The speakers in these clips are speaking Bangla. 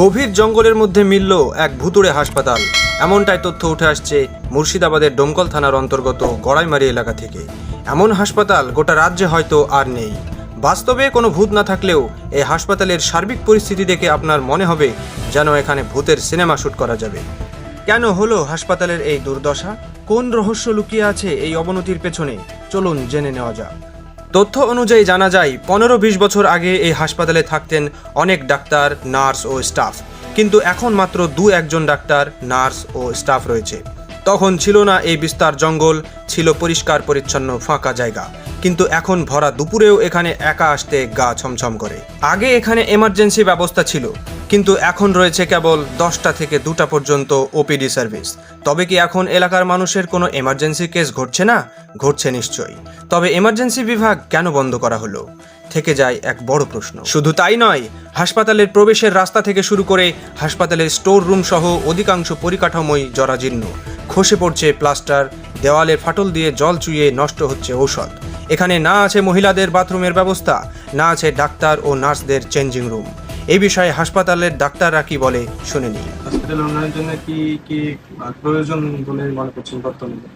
গভীর জঙ্গলের মধ্যে মিলল এক ভুতুড়ে হাসপাতাল। এমনটাই তথ্য উঠে আসছে মুর্শিদাবাদের ডোমকল থানার অন্তর্গত গড়াইমারি এলাকা থেকে। এমন হাসপাতাল গোটা রাজ্যে হয়তো আর নেই। বাস্তবে কোনো ভূত না থাকলেও এই হাসপাতালের সার্বিক পরিস্থিতি দেখে আপনার মনে হবে যেন এখানে ভূতের সিনেমা শুট করা যাবে। কেন হলো হাসপাতালের এই দুর্দশা? কোন রহস্য লুকিয়ে আছে এই অবনতির পেছনে? চলুন জেনে নেওয়া যাক। তথ্য অনুযায়ী জানা যায়, পনেরো বিশ বছর আগে এই হাসপাতালে থাকতেন অনেক ডাক্তার, নার্স ও স্টাফ। কিন্তু এখন মাত্র দু একজন ডাক্তার, নার্স ও স্টাফ রয়েছে। তখন ছিল না এই বিস্তার জঙ্গল, ছিল পরিষ্কার পরিচ্ছন্ন ফাঁকা জায়গা। কিন্তু এখন ভরা দুপুরেও এখানে একা আসতে গা ছমছম করে। আগে এখানে এমার্জেন্সি ব্যবস্থা ছিল, কিন্তু এখন রয়েছে কেবল দশটা থেকে দুটা পর্যন্ত ওপিডি সার্ভিস তবে কি এখন এলাকার মানুষের কোনো এমার্জেন্সি কেস ঘটছে না? ঘটছে নিশ্চয়ই। তবে এমার্জেন্সি বিভাগ কেন বন্ধ করা হলো? থেকে যায় এক বড় প্রশ্ন। শুধু তাই নয়, হাসপাতালের প্রবেশের রাস্তা থেকে শুরু করে হাসপাতালের স্টোর রুম সহ অধিকাংশ পরিকাঠামোই জরাজীর্ণ। খসে পড়ছে প্লাস্টার, দেওয়ালে ফাটল দিয়ে জল চুইয়ে নষ্ট হচ্ছে ঔষধ। এখানে না আছে মহিলাদের বাথরুমের ব্যবস্থা না আছে ডাক্তার ও নার্সদের চেঞ্জিং রুম এই বিষয়ে হাসপাতালের ডাক্তাররা কি বলে শুনে নিই। হসপিটাল উন্নয়নের জন্য কি কি প্রয়োজন বলে মনে করছেন বর্তমানে?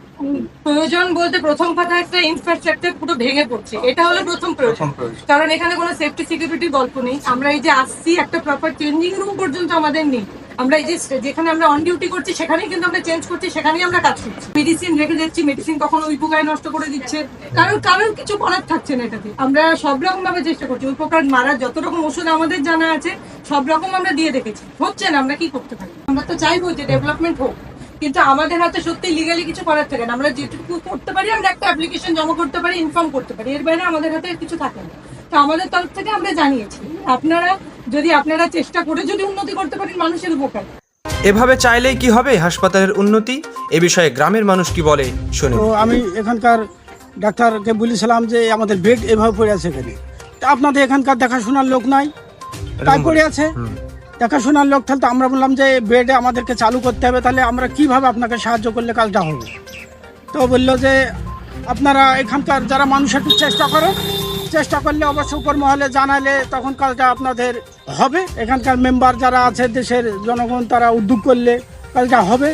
প্রয়োজন বলতে প্রথম কথা একটা ইনফ্রাস্ট্রাকচার পুরো ভেঙে পড়ছে। এটা হলো প্রথম প্রথম প্রয়োজন। কারণ এখানে কোনো সেফটি সিকিউরিটি গল্প নেই। আমরা এই যে আসছি একটা প্রপার চেঞ্জিং রুম পর্যন্ত আমাদের নেই। আমরা এই যেখানে আমরা অন ডিউটি করছি, সেখানেই কিন্তু আমরা চেঞ্জ করছি, সেখানেই আমরা কাজ করছি। মেডিসিন রেখে যাচ্ছি মেডিসিন কখনো ওই পোকায় নষ্ট করে দিচ্ছে। কারণ কারোর কিছু করার থাকছে না এটাতে। আমরা সব রকম ভাবে চেষ্টা করছি। ওই পোকার মারার যত রকম ওষুধ আমাদের জানা আছে, সব রকম আমরা দিয়ে দেখেছি। হচ্ছে না, আমরা কি করতে পারি? আমরা তো চাইব যে ডেভেলপমেন্ট হোক। কিন্তু আমাদের হাতে সত্যি লিগালি কিছু করার থাকে না। আমরা যেটুকু করতে পারি, আমরা একটা অ্যাপ্লিকেশন জমা করতে পারি ইনফর্ম করতে পারি। এর বাইরে আমাদের হাতে কিছু থাকে না। তো আমাদের তরফ থেকে আমরা জানিয়েছি। আপনারা যদি আপনারা চেষ্টা করে যদি উন্নতি করতে পারেন মানুষের উপকার। এভাবে চাইলেই কি হবে হাসপাতালের উন্নতি? এ বিষয়ে গ্রামের মানুষ কি বলে শুনে তো আমি এখানকার ডাক্তারকে বলেছিলাম যে আমাদের বেড এভাবে পড়ে আছে এখানে। তা আপনাদের এখানকার দেখাশোনার লোক নাই। তাই পড়ে আছে। দেখাশোনার লোক তাহলে তো আমরা বললাম যে বেড আমাদেরকে চালু করতে হবে। তাহলে আমরা কীভাবে আপনাকে সাহায্য করলে কাজটা হবে? তো বলল যে আপনারা এখানকার যারা মানুষ একটু চেষ্টা করে। চেষ্টা করলে অবশ্য উপর মহলে জানালে তখন কাজটা আপনাদের হবে। এখানকার মেম্বার যারা আছে, দেশের জনগণ, তারা উদ্যোগ করলে কাজটা হবে,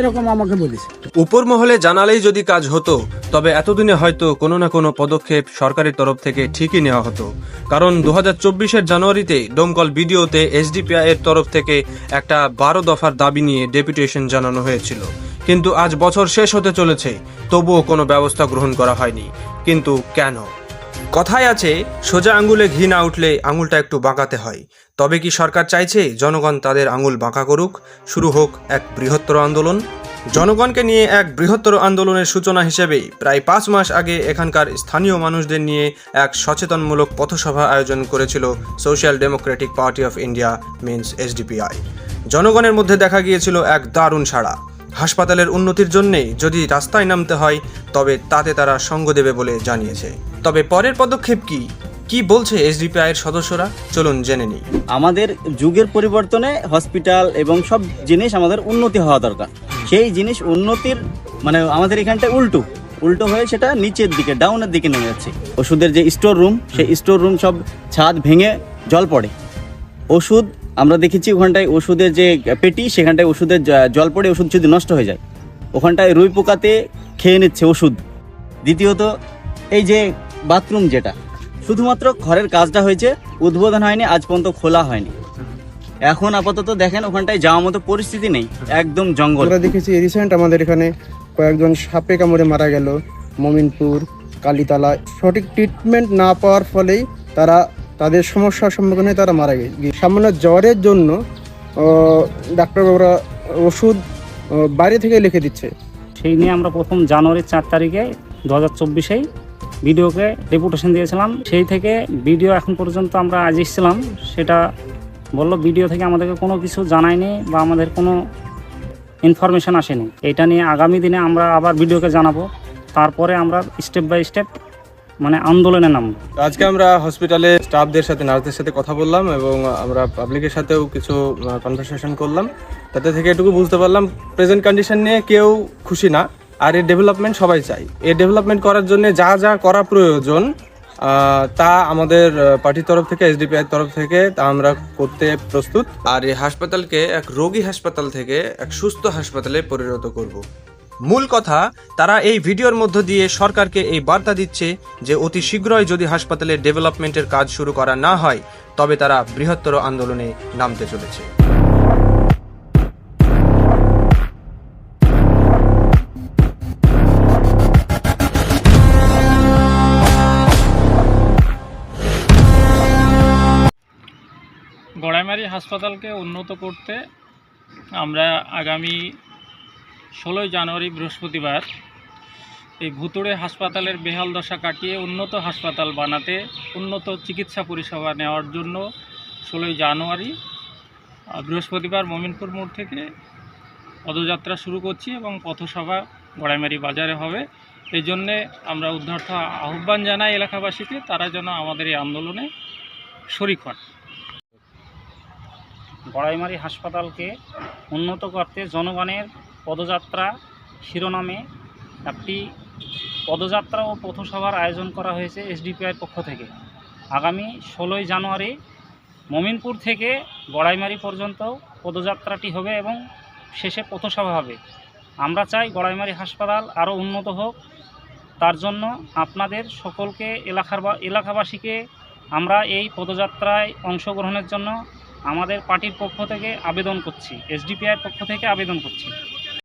এরকম আমাকে বলেছে। উপর মহলে জানালেই যদি কাজ হতো, তবে এতদিনে হয়তো কোনো না কোনো পদক্ষেপ সরকারের তরফ থেকে ঠিকই নেওয়া হতো। কারণ দু হাজার চব্বিশের জানুয়ারিতে ডোমকল বিডিওতে এসডিপিআই এর তরফ থেকে একটা বারো দফার দাবি নিয়ে ডেপুটেশন জানানো হয়েছিল। কিন্তু আজ বছর শেষ হতে চলেছে, তবুও কোনো ব্যবস্থা গ্রহণ করা হয়নি। কিন্তু কেন? কথায় আছে, সোজা আঙুলে ঘি না উঠলে আঙুলটা একটু বাঁকাতে হয়। তবে কি সরকার চাইছে জনগণ তাদের আঙুল বাঁকা করুক? শুরু হোক এক বৃহত্তর আন্দোলন। জনগণকে নিয়ে এক বৃহত্তর আন্দোলনের সূচনা হিসেবেই প্রায় পাঁচ মাস আগে এখানকার স্থানীয় মানুষদের নিয়ে এক সচেতনমূলক পথসভা আয়োজন করেছিল Social Democratic Party of India, means SDPI জনগণের মধ্যে দেখা গিয়েছিল এক দারুণ সাড়া। হাসপাতালের উন্নতির জন্যেই যদি রাস্তায় নামতে হয়, তবে তাতে তারা সঙ্গ দেবে বলে জানিয়েছে। তবে পরের পদক্ষেপ কি? কি বলছে এসডিপিআই এর সদস্যরা? চলুন জেনে নিই। আমাদের যুগের পরিবর্তনে হসপিটাল এবং সব জিনিস আমাদের উন্নতি হওয়া দরকার। সেই জিনিস উন্নতির মানে আমাদের এখানটায় উল্টো। উল্টো হয়ে সেটা নিচের দিকে, ডাউনের দিকে নেমে যাচ্ছে। ওষুধের যে স্টোর রুম, সেই স্টোর রুম সব ছাদ ভেঙে জল পড়ে। ওষুধ আমরা দেখেছি ওখানটায় ওষুধের যে পেটি, সেখানটায় ওষুধের জল পড়ে ওষুধ যদি নষ্ট হয়ে যায়, ওখানটায় রুই পোকাতে খেয়ে নিচ্ছে ওষুধ। দ্বিতীয়ত, এই যে বাথরুম যেটা, শুধুমাত্র ঘরের কাজটা হয়েছে, উদ্বোধন হয়নি, আজ পর্যন্ত খোলা হয়নি। এখন আপাতত দেখেন, ওখানটায় যাওয়ার মতো পরিস্থিতি নেই, একদম জঙ্গল। আমরা দেখেছি রিসেন্ট আমাদের এখানে কয়েকজন সাপে কামড়ে মারা গেল, মমিনপুর, কালীতলা। সঠিক ট্রিটমেন্ট না পাওয়ার ফলেই তারা তাদের সমস্যার সম্মুখীন হয়ে তারা মারা গেছে সামান্য জ্বরের জন্য ডাক্তারবাবুরা ওষুধ বাইরে থেকে লিখে দিচ্ছে। সেই নিয়ে আমরা প্রথম জানুয়ারির চার তারিখে দু হাজার চব্বিশেই ভিডিওকে ডেপুটেশন দিয়েছিলাম। সেই থেকে ভিডিও এখন পর্যন্ত আমরা আজ এসেছিলাম। সেটা বলল, ভিডিও থেকে আমাদেরকে কোনো কিছু জানায়নি বা আমাদের কোনো ইনফরমেশন আসেনি। এটা নিয়ে আগামী দিনে আমরা আবার ভিডিওকে জানাব। তারপরে আমরা স্টেপ বাই স্টেপ মানে আন্দোলনে নাম আজকে আমরা হসপিটালে স্টাফদের সাথে নার্সদের সাথে কথা বললাম এবং আমরা পাবলিকের সাথেও কিছু কনভারসেশন করলাম। তাতে থেকে এটুকু বুঝতে পারলাম প্রেজেন্ট কন্ডিশন নিয়ে কেউ খুশি না আর এর ডেভেলপমেন্ট সবাই চাই এর ডেভেলপমেন্ট করার জন্য যা যা করা প্রয়োজন তা আমাদের পার্টির তরফ থেকে এসডিপিআই তরফ থেকে তা আমরা করতে প্রস্তুত। আর এই হাসপাতালকে এক রোগী হাসপাতাল থেকে এক সুস্থ হাসপাতালে পরিণত করব। মূল কথা, তারা এই ভিডিওর মধ্য দিয়ে সরকারকে এই বার্তা দিচ্ছে যে অতি শীঘ্রই যদি হাসপাতালের ডেভেলপমেন্টের কাজ শুরু করা না হয়, তবে তারা বৃহত্তর আন্দোলনে নামতে চলেছে। গড়াইমারি হাসপাতালকে উন্নত করতে আমরা আগামী ষোলোই জানুয়ারি বৃহস্পতিবার এই ভুতুড়ে হাসপাতালের বেহাল দশা কাটিয়ে উন্নত হাসপাতাল বানাতে উন্নত চিকিৎসা পরিষেবা নেওয়ার জন্য ষোলোই জানুয়ারি বৃহস্পতিবার মমিনপুর মোড় থেকে পদযাত্রা শুরু করছি এবং পথসভা গড়াইমারি বাজারে হবে। এই জন্যে আমরা উদ্ধার্থ আহ্বান জানাই এলাকাবাসীকে, তারা যেন আমাদের এই আন্দোলনে শরিক হন। গড়াইমারি হাসপাতালকে উন্নত করতে জনগণের পদযাত্রা শিরোনামে একটি পদযাত্রা ও পথসভার আয়োজন করা হয়েছে এসডিপিআইয়ের পক্ষ থেকে। আগামী ষোলোই জানুয়ারি মমিনপুর থেকে গড়াইমারি পর্যন্ত পদযাত্রাটি হবে এবং শেষে পথসভা হবে। আমরা চাই গড়াইমারি হাসপাতাল আরও উন্নত হোক। তার জন্য আপনাদের সকলকে এলাকার এলাকাবাসীকে আমরা এই পদযাত্রায় অংশগ্রহণের জন্য আমাদের পার্টির পক্ষ থেকে আবেদন করছি এসডিপিআইয়ের পক্ষ থেকে আবেদন করছি।